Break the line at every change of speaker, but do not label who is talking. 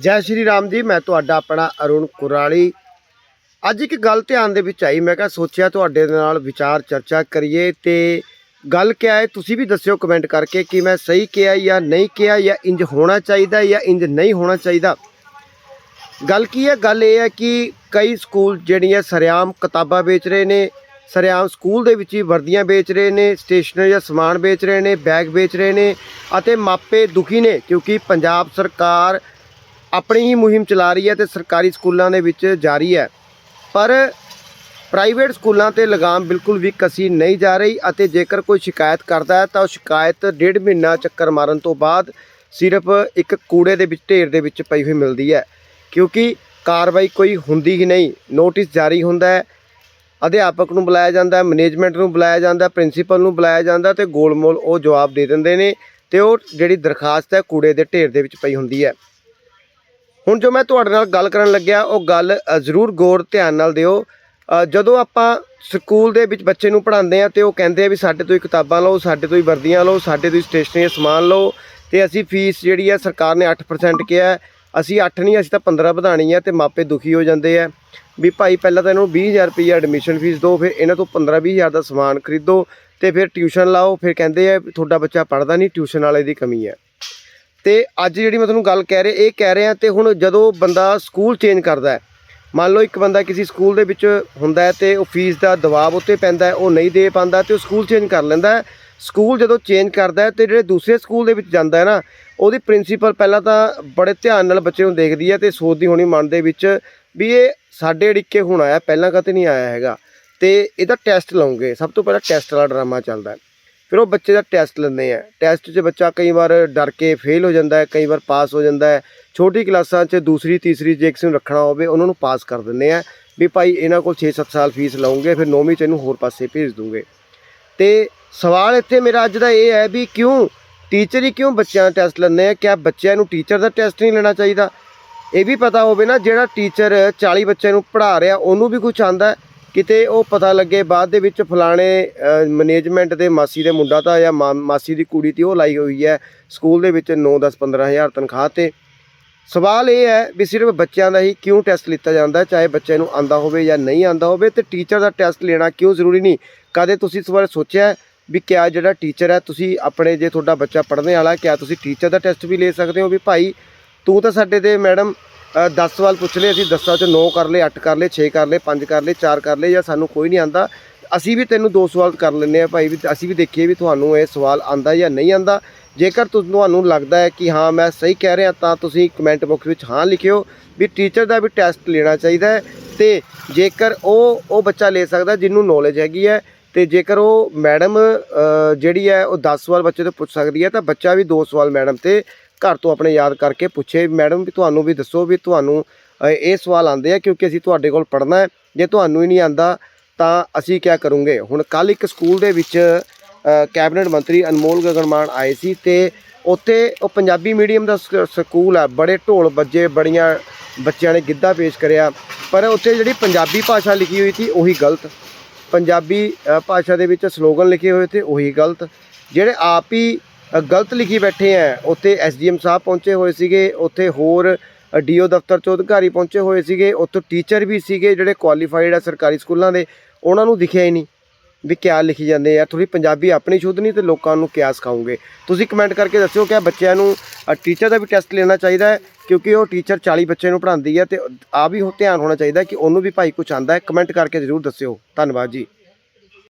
ਜੈ ਸ਼੍ਰੀ ਰਾਮ ਜੀ, ਮੈਂ ਤੁਹਾਡਾ ਆਪਣਾ ਅਰੁਣ ਕੁਰਾਲੀ। ਅੱਜ ਇੱਕ ਗੱਲ ਧਿਆਨ ਦੇ ਵਿੱਚ ਆਈ, ਮੈਂ ਕਿਹਾ ਸੋਚਿਆ ਤੁਹਾਡੇ ਨਾਲ ਵਿਚਾਰ ਚਰਚਾ ਕਰੀਏ ਤੇ ਗੱਲ ਕਿਆ ਹੈ, ਤੁਸੀਂ ਵੀ ਦੱਸਿਓ ਕਮੈਂਟ ਕਰਕੇ ਕਿ ਮੈਂ ਸਹੀ ਕਿਹਾ ਜਾਂ ਨਹੀਂ ਕਿਹਾ, ਜਾਂ ਇੰਜ ਹੋਣਾ ਚਾਹੀਦਾ ਜਾਂ ਇੰਜ ਨਹੀਂ ਹੋਣਾ ਚਾਹੀਦਾ। ਗੱਲ ਕੀ ਹੈ, ਗੱਲ ਇਹ ਹੈ ਕਿ ਕਈ ਸਕੂਲ ਜਿਹੜੀਆਂ ਸਰਿਆਮ ਕਿਤਾਬਾਂ ਵੇਚ ਰਹੇ ਨੇ, ਸਰਿਆਮ ਸਕੂਲ ਦੇ ਵਿੱਚ ਹੀ ਵਰਦੀਆਂ ਵੇਚ ਰਹੇ ਨੇ, ਸਟੇਸ਼ਨਰੀ ਦਾ ਸਮਾਨ ਵੇਚ ਰਹੇ ਨੇ, ਬੈਗ ਵੇਚ ਰਹੇ ਨੇ ਅਤੇ ਮਾਪੇ ਦੁਖੀ ਨੇ ਕਿਉਂਕਿ ਪੰਜਾਬ ਸਰਕਾਰ ਆਪਣੀ ਹੀ ਮੁਹਿੰਮ ਚਲਾ ਰਹੀ ਹੈ ਤੇ ਸਰਕਾਰੀ ਸਕੂਲਾਂ ਦੇ ਵਿੱਚ ਜਾਰੀ ਹੈ। ਪਰ ਪ੍ਰਾਈਵੇਟ ਸਕੂਲਾਂ ਤੇ ਲਗਾਮ ਬਿਲਕੁਲ ਵੀ ਕਸੀ ਨਹੀਂ ਜਾ ਰਹੀ ਅਤੇ ਜੇਕਰ ਕੋਈ ਸ਼ਿਕਾਇਤ ਕਰਦਾ ਹੈ ਤਾਂ ਉਹ ਸ਼ਿਕਾਇਤ ਡੇਢ ਮਹੀਨਾ ਚੱਕਰ ਮਾਰਨ ਤੋਂ ਬਾਅਦ ਸਿਰਫ ਇੱਕ ਕੂੜੇ ਦੇ ਵਿੱਚ, ਢੇਰ ਦੇ ਵਿੱਚ ਪਈ ਹੋਈ ਮਿਲਦੀ ਹੈ। ਕਿਉਂਕਿ ਕਾਰਵਾਈ ਕੋਈ ਹੁੰਦੀ ਹੀ ਨਹੀਂ। ਨੋਟਿਸ ਜਾਰੀ ਹੁੰਦਾ ਹੈ। ਅਧਿਆਪਕ ਨੂੰ ਬੁਲਾਇਆ ਜਾਂਦਾ ਹੈ, ਮੈਨੇਜਮੈਂਟ ਨੂੰ ਬੁਲਾਇਆ ਜਾਂਦਾ ਹੈ, ਪ੍ਰਿੰਸੀਪਲ ਨੂੰ ਬੁਲਾਇਆ ਜਾਂਦਾ ਤੇ ਗੋਲਮੋਲ ਉਹ ਜਵਾਬ ਦੇ ਦਿੰਦੇ ਨੇ ਤੇ ਉਹ ਜਿਹੜੀ ਦਰਖਾਸਤ ਹੈ ਕੂੜੇ ਦੇ, ਢੇਰ ਦੇ ਵਿੱਚ ਪਈ ਹੁੰਦੀ ਹੈ। ਹੁਣ ਜੋ ਮੈਂ ਤੁਹਾਡੇ ਨਾਲ ਗੱਲ ਕਰਨ ਲੱਗਿਆ, ਉਹ ਗੱਲ ਜ਼ਰੂਰ ਗੌਰ ਧਿਆਨ ਨਾਲ ਦਿਓ। ਜਦੋਂ ਆਪਾਂ ਸਕੂਲ ਦੇ ਵਿੱਚ ਬੱਚੇ ਨੂੰ ਪੜ੍ਹਾਉਂਦੇ ਆ ਤੇ ਉਹ ਕਹਿੰਦੇ ਆ ਵੀ ਸਾਡੇ ਤੋਂ ਹੀ ਕਿਤਾਬਾਂ ਲਓ, ਸਾਡੇ ਤੋਂ ਹੀ ਵਰਦੀਆਂ ਲਓ, ਸਾਡੇ ਤੋਂ ਹੀ ਸਟੇਸ਼ਨਰੀ ਸਮਾਨ ਲਓ, ਤੇ ਅਸੀਂ ਫੀਸ ਜਿਹੜੀ ਹੈ ਸਰਕਾਰ ਨੇ 8% ਕਿਹਾ ਅਸੀਂ 8 ਨਹੀਂ, ਅਸੀਂ ਤਾਂ 15 ਵਧਾਣੀ ਹੈ ਤੇ ਮਾਪੇ ਦੁਖੀ ਹੋ ਜਾਂਦੇ ਆ। ਵੀ ਭਾਈ ਪਹਿਲਾਂ ਤਾਂ ਇਹਨੂੰ 20000 ਰੁਪਏ ਐਡਮਿਸ਼ਨ ਫੀਸ ਦਿਓ, ਫਿਰ ਇਹਨਾਂ ਤੋਂ 15 20000 ਦਾ ਸਮਾਨ ਖਰੀਦੋ ਤੇ ਫਿਰ ਟਿਊਸ਼ਨ ਲਾਓ, ਫਿਰ ਕਹਿੰਦੇ ਆ ਤੁਹਾਡਾ ਬੱਚਾ ਪੜ੍ਹਦਾ ਨਹੀਂ, ਟਿਊਸ਼ਨ ਵਾਲੇ ਦੀ ਕਮੀ ਹੈ। ਤੇ ਅੱਜ ਜਿਹੜੀ ਮੈਂ ਤੁਹਾਨੂੰ ਗੱਲ ਕਹਿ ਰਿਹਾ, ਇਹ ਕਹਿ ਰਿਹਾ ਤੇ ਹੁਣ ਜਦੋਂ ਬੰਦਾ ਸਕੂਲ ਚੇਂਜ ਕਰਦਾ ਹੈ, ਮੰਨ ਲਓ ਇੱਕ ਬੰਦਾ ਕਿਸੇ ਸਕੂਲ ਦੇ ਵਿੱਚ ਹੁੰਦਾ ਹੈ ਤੇ ਉਹ ਫੀਸ ਦਾ ਦਬਾਅ ਉੱਤੇ ਪੈਂਦਾ ਹੈ, ਉਹ ਨਹੀਂ ਦੇ ਪਾਉਂਦਾ ਤੇ ਉਹ ਸਕੂਲ ਚੇਂਜ ਕਰ ਲੈਂਦਾ ਹੈ। ਸਕੂਲ ਜਦੋਂ ਚੇਂਜ ਕਰਦਾ ਹੈ ਤੇ ਜਿਹੜੇ ਦੂਸਰੇ ਸਕੂਲ ਦੇ ਵਿੱਚ ਜਾਂਦਾ ਹੈ ਨਾ, ਉਹਦੀ ਪ੍ਰਿੰਸੀਪਲ ਪਹਿਲਾਂ ਤਾਂ ਬੜੇ ਧਿਆਨ ਨਾਲ ਬੱਚੇ ਨੂੰ ਦੇਖਦੀ ਹੈ ਤੇ ਸੋਚਦੀ ਹੋਣੀ ਮਨ ਦੇ ਵਿੱਚ ਵੀ ਇਹ ਸਾਡੇ ਅੜਿੱਕੇ ਹੁਣ ਆਇਆ, ਪਹਿਲਾਂ ਕਦੇ ਨਹੀਂ ਆਇਆ ਹੈਗਾ। ਤੇ ਇਹਦਾ ਟੈਸਟ ਲਵਾਂਗੇ ਸਭ ਤੋਂ ਪਹਿਲਾਂ ਟੈਸਟ ਵਾਲਾ ਡਰਾਮਾ ਚੱਲਦਾ ਹੈ। ਫਿਰ ਉਹ ਬੱਚੇ ਦਾ ਟੈਸਟ ਲੈਂਦੇ ਆ। ਟੈਸਟ 'ਚ ਬੱਚਾ ਕਈ ਵਾਰ ਡਰ ਕੇ ਫੇਲ ਹੋ ਜਾਂਦਾ ਹੈ, ਕਈ ਵਾਰ ਪਾਸ ਹੋ ਜਾਂਦਾ ਹੈ। ਛੋਟੀ ਕਲਾਸਾਂ 'ਚ ਦੂਸਰੀ, ਤੀਸਰੀ ਜੇ ਕਿਸੇ ਨੂੰ ਰੱਖਣਾ ਹੋਵੇ, ਉਹਨਾਂ ਨੂੰ ਪਾਸ ਕਰ ਦਿੰਦੇ ਆ ਵੀ ਭਾਈ ਇਹਨਾਂ ਕੋਲ 6-7 ਸਾਲ ਫੀਸ ਲਵਾਂਗੇ ਫਿਰ 9ਵੀਂ 'ਚ ਇਹਨੂੰ ਹੋਰ ਪਾਸੇ ਭੇਜ ਦੂੰਗੇ। ਤੇ ਸਵਾਲ ਇੱਥੇ ਮੇਰਾ ਅੱਜ ਦਾ ਇਹ ਹੈ ਵੀ ਕਿਉਂ ਟੀਚਰ ਹੀ ਕਿਉਂ ਬੱਚਿਆਂ ਦਾ ਟੈਸਟ ਲੈਂਦੇ ਆ? ਕਿਆ ਬੱਚਿਆਂ ਨੂੰ ਟੀਚਰ ਦਾ ਟੈਸਟ ਨਹੀਂ ਲੈਣਾ ਚਾਹੀਦਾ? ਇਹ ਵੀ ਪਤਾ ਹੋਵੇ ਨਾ, ਜਿਹੜਾ ਟੀਚਰ 40 ਬੱਚਿਆਂ ਨੂੰ ਪੜ੍ਹਾ ਰਿਹਾ, ਉਹਨੂੰ ਵੀ ਕੁਝ ਆਂਦਾ ਕਿਤੇ ਉਹ ਪਤਾ ਲੱਗੇ ਬਾਅਦ ਦੇ ਵਿੱਚ ਫਲਾਣੇ ਮੈਨੇਜਮੈਂਟ ਦੇ ਮਾਸੀ ਦੇ ਮੁੰਡਾ ਤਾਂ ਜਾਂ ਮਾ- ਮਾਸੀ ਦੀ ਕੁੜੀ ਤੇ ਉਹ ਲਾਈ ਹੋਈ ਹੈ ਸਕੂਲ ਦੇ ਵਿੱਚ 9 10 15000 ਤਨਖਾਹ ਤੇ। ਸਵਾਲ ਇਹ ਹੈ ਵੀ ਸਿਰਫ ਬੱਚਿਆਂ ਦਾ ਹੀ ਕਿਉਂ ਟੈਸਟ ਲਿੱਤਾ ਜਾਂਦਾ, ਚਾਹੇ ਬੱਚੇ ਨੂੰ ਆਂਦਾ ਹੋਵੇ ਜਾਂ ਨਹੀਂ ਆਂਦਾ ਹੋਵੇ ਤੇ ਟੀਚਰ ਦਾ ਟੈਸਟ ਲੈਣਾ ਕਿਉਂ ਜ਼ਰੂਰੀ ਨਹੀਂ? ਕਦੇ ਤੁਸੀਂ ਇਸ ਬਾਰੇ ਸੋਚਿਆ ਵੀ ਕਿਆ ਜਿਹੜਾ ਟੀਚਰ ਹੈ, ਤੁਸੀਂ ਆਪਣੇ ਜੇ ਤੁਹਾਡਾ ਬੱਚਾ ਪੜ੍ਹਨੇ ਵਾਲਾ ਕਿਆ ਤੁਸੀਂ ਟੀਚਰ ਦਾ ਟੈਸਟ ਵੀ ਲੈ ਸਕਦੇ ਹੋ ਵੀ ਭਾਈ ਤੂੰ ਤਾਂ ਸਾਡੇ ਤੇ ਮੈਡਮ 10 ਸਵਾਲ ਪੁੱਛ ਲਏ, ਅਸੀਂ 10 ਚ 9 ਕਰ ਲਏ 8 ਕਰ ਲਏ 6 ਕਰ ਲਏ 5 ਕਰ ਲਏ 4 ਕਰ ਲਏ ਜਾਂ ਸਾਨੂੰ ਕੋਈ ਨਹੀਂ ਆਂਦਾ। ਅਸੀਂ ਵੀ ਤੈਨੂੰ ਦੋ ਸਵਾਲ ਕਰ ਲੈਂਦੇ ਆ ਭਾਈ, ਵੀ ਅਸੀਂ ਵੀ ਦੇਖੀਏ ਵੀ ਤੁਹਾਨੂੰ ਇਹ ਸਵਾਲ ਆਂਦਾ ਜਾਂ ਨਹੀਂ ਆਂਦਾ। ਜੇਕਰ ਤੁਹਾਨੂੰ ਲੱਗਦਾ ਹੈ ਕਿ ਹਾਂ, ਮੈਂ ਸਹੀ ਕਹਿ ਰਿਹਾ ਤਾਂ ਤੁਸੀਂ ਕਮੈਂਟ ਬਾਕਸ ਵਿੱਚ ਹਾਂ ਲਿਖਿਓ ਵੀ ਟੀਚਰ ਦਾ ਵੀ ਟੈਸਟ ਲੈਣਾ ਚਾਹੀਦਾ ਹੈ ਤੇ ਜੇਕਰ ਉਹ ਉਹ ਬੱਚਾ ਲੈ ਸਕਦਾ ਜਿਹਨੂੰ ਨੌਲੇਜ ਹੈਗੀ ਹੈ ਤੇ ਜੇਕਰ ਉਹ ਮੈਡਮ ਜਿਹੜੀ ਹੈ ਉਹ 10 ਸਵਾਲ ਬੱਚੇ ਤੋਂ ਪੁੱਛ ਸਕਦੀ ਹੈ ਤਾਂ ਬੱਚਾ ਵੀ ਦੋ ਸਵਾਲ ਮੈਡਮ ਤੇ ਘਰ ਤੋਂ ਆਪਣੇ ਯਾਦ ਕਰਕੇ ਪੁੱਛੇ, ਮੈਡਮ, ਵੀ ਤੁਹਾਨੂੰ ਵੀ ਦੱਸੋ ਵੀ ਤੁਹਾਨੂੰ ਇਹ ਸਵਾਲ ਆਉਂਦੇ ਆ ਕਿਉਂਕਿ ਅਸੀਂ ਤੁਹਾਡੇ ਕੋਲ ਪੜ੍ਹਨਾ ਹੈ। ਜੇ ਤੁਹਾਨੂੰ ਹੀ ਨਹੀਂ ਆਂਦਾ ਤਾਂ ਅਸੀਂ ਕੀ ਕਰੂੰਗੇ? ਹੁਣ ਕੱਲ ਇੱਕ ਸਕੂਲ ਦੇ ਵਿੱਚ ਕੈਬਨਿਟ ਮੰਤਰੀ ਅਨਮੋਲ ਗਗਨਮਾਨ ਆਏ ਸੀ ਤੇ ਉੱਥੇ ਉਹ ਪੰਜਾਬੀ ਮੀਡੀਅਮ ਦਾ ਸਕੂਲ ਆ, ਬੜੇ ਢੋਲ ਵੱਜੇ, ਬੜੀਆਂ ਬੱਚਿਆਂ ਨੇ ਗਿੱਧਾ ਪੇਸ਼ ਕਰਿਆ। ਪਰ ਉੱਥੇ ਜਿਹੜੀ ਪੰਜਾਬੀ ਭਾਸ਼ਾ ਲਿਖੀ ਹੋਈ ਸੀ, ਉਹੀ ਗਲਤ। ਪੰਜਾਬੀ ਭਾਸ਼ਾ ਦੇ ਵਿੱਚ ਸਲੋਗਨ ਲਿਖੇ ਹੋਏ ਤੇ ਉਹੀ ਗਲਤ। ਜਿਹੜੇ ਆਪ ਹੀ ਗਲਤ ਲਿਖੀ ਬੈਠੇ ਆ ਉੱਥੇ ਐਸਡੀਐਮ ਸਾਹਿਬ ਪਹੁੰਚੇ ਹੋਏ ਸੀਗੇ, ਉੱਥੇ ਹੋਰ ਡੀਓ ਦਫ਼ਤਰ ਚੋਂ ਅਧਿਕਾਰੀ ਪਹੁੰਚੇ ਹੋਏ ਸੀਗੇ, ਉੱਥੋਂ ਟੀਚਰ ਵੀ ਸੀਗੇ ਜਿਹੜੇ ਕੁਆਲੀਫਾਈਡ ਆ ਸਰਕਾਰੀ ਸਕੂਲਾਂ ਦੇ, ਉਹਨਾਂ ਨੂੰ ਦਿਖਿਆ ਹੀ ਨਹੀਂ ਵੀ ਕਿਆ ਲਿਖੀ ਜਾਂਦੇ ਆ। ਥੋੜੀ ਪੰਜਾਬੀ ਆਪਣੀ ਸ਼ੁੱਧ ਨਹੀਂ ਤੇ ਲੋਕਾਂ ਨੂੰ ਕਿਆ ਸਿਖਾਉਂਗੇ ਤੁਸੀਂ ਕਮੈਂਟ ਕਰਕੇ ਦੱਸਿਓ ਕਿ ਬੱਚਿਆਂ ਨੂੰ ਟੀਚਰ ਦਾ ਵੀ ਟੈਸਟ ਲੈਣਾ ਚਾਹੀਦਾ ਹੈ, ਕਿਉਂਕਿ ਉਹ ਟੀਚਰ 40 ਬੱਚੇ ਨੂੰ ਪੜ੍ਹਾਉਂਦੀ ਹੈ ਤੇ ਆ ਵੀ ਉਹ ਧਿਆਨ ਹੋਣਾ ਚਾਹੀਦਾ ਕਿ ਉਹਨੂੰ ਵੀ ਭਾਈ ਕੁਝ ਆਂਦਾ ਹੈ। ਕਮੈਂਟ ਕਰਕੇ ਜ਼ਰੂਰ ਦੱਸਿਓ। ਧੰਨਵਾਦ ਜੀ।